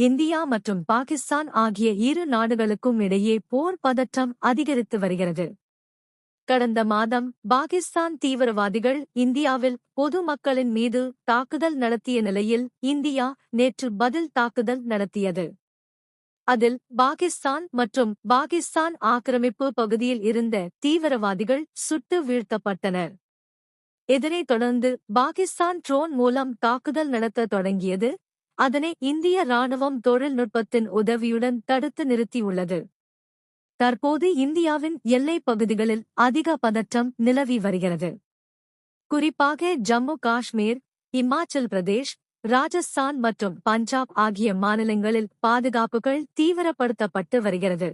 India மற்றும் பாகிஸ்தான் ஆகிய இரு நாடுகளுக்கும் இடையே போர் பதற்றம் அதிகரித்து வருகிறது. கடந்த மாதம் பாகிஸ்தான் தீவிரவாதிகள் இந்தியாவில் பொதுமக்களின் மீது தாக்குதல் நடத்திய நிலையில் இந்தியா நேற்று பதில் தாக்குதல் நடத்தியது. அதில் பாகிஸ்தான் மற்றும் பாகிஸ்தான் ஆக்கிரமிப்பு பகுதியில் இருந்த தீவிரவாதிகள் சுட்டு வீழ்த்தப்பட்டனர். இதனைத் தொடர்ந்து பாகிஸ்தான் ட்ரோன் மூலம் தாக்குதல் நடத்த தொடங்கியது அதனை இந்திய ராணுவம் தொழில்நுட்பத்தின் உதவியுடன் தடுத்து நிறுத்தியுள்ளது. தற்போது இந்தியாவின் எல்லைப் பகுதிகளில் அதிக பதற்றம் நிலவி வருகிறது. குறிப்பாக ஜம்மு காஷ்மீர் இமாச்சல் பிரதேஷ் ராஜஸ்தான் மற்றும் பஞ்சாப் ஆகிய மாநிலங்களில் பாதுகாப்புகள் தீவிரப்படுத்தப்பட்டு வருகிறது.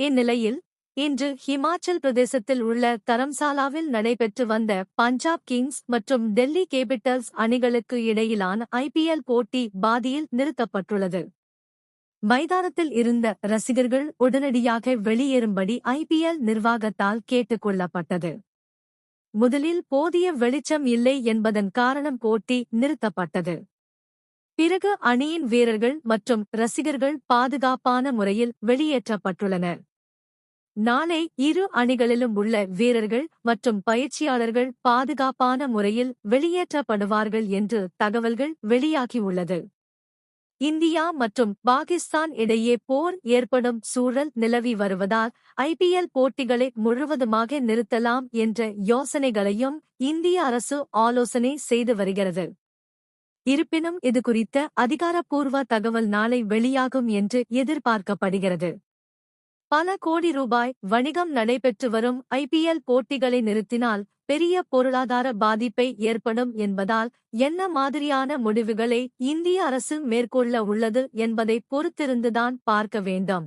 இந்நிலையில் இன்று ஹிமாச்சல் பிரதேசத்தில் உள்ள தரம்சாலாவில் நடைபெற்று வந்த பஞ்சாப் கிங்ஸ் மற்றும் டெல்லி கேபிட்டல்ஸ் அணிகளுக்கு இடையிலான ஐபிஎல் போட்டி பாதியில் நிறுத்தப்பட்டுள்ளது. மைதானத்தில் இருந்த ரசிகர்கள் உடனடியாக வெளியேறும்படி ஐபிஎல் நிர்வாகத்தால் கேட்டுக் கொள்ளப்பட்டது. முதலில் போதிய வெளிச்சம் இல்லை என்பதன் காரணம் போட்டி நிறுத்தப்பட்டது. பிறகு அணியின் வீரர்கள் மற்றும் ரசிகர்கள் பாதுகாப்பான முறையில் வெளியேற்றப்பட்டுள்ளனர். நாளை இரு அணிகளிலும் உள்ள வீரர்கள் மற்றும் பயிற்சியாளர்கள் பாதுகாப்பான முறையில் வெளியேற்றப்படுவார்கள் என்று தகவல்கள் வெளியாகியுள்ளது. இந்தியா மற்றும் பாகிஸ்தான் இடையே போர் ஏற்படும் சூழல் நிலவி வருவதால் ஐபிஎல் போட்டிகளை முழுவதுமாக நிறுத்தலாம் என்ற யோசனைகளையும் இந்திய அரசு ஆலோசனை செய்து வருகிறது. இருப்பினும் இதுகுறித்த அதிகாரப்பூர்வ தகவல் நாளை வெளியாகும் என்று எதிர்பார்க்கப்படுகிறது. பல கோடி ரூபாய் வணிகம் நடைபெற்று வரும் ஐபிஎல் போட்டிகளை நிறுத்தினால் பெரிய பொருளாதார பாதிப்பை ஏற்படும் என்பதால் என்ன மாதிரியான முடிவுகளை இந்திய அரசு மேற்கொள்ள உள்ளது என்பதை பொறுத்திருந்துதான் பார்க்க வேண்டும்.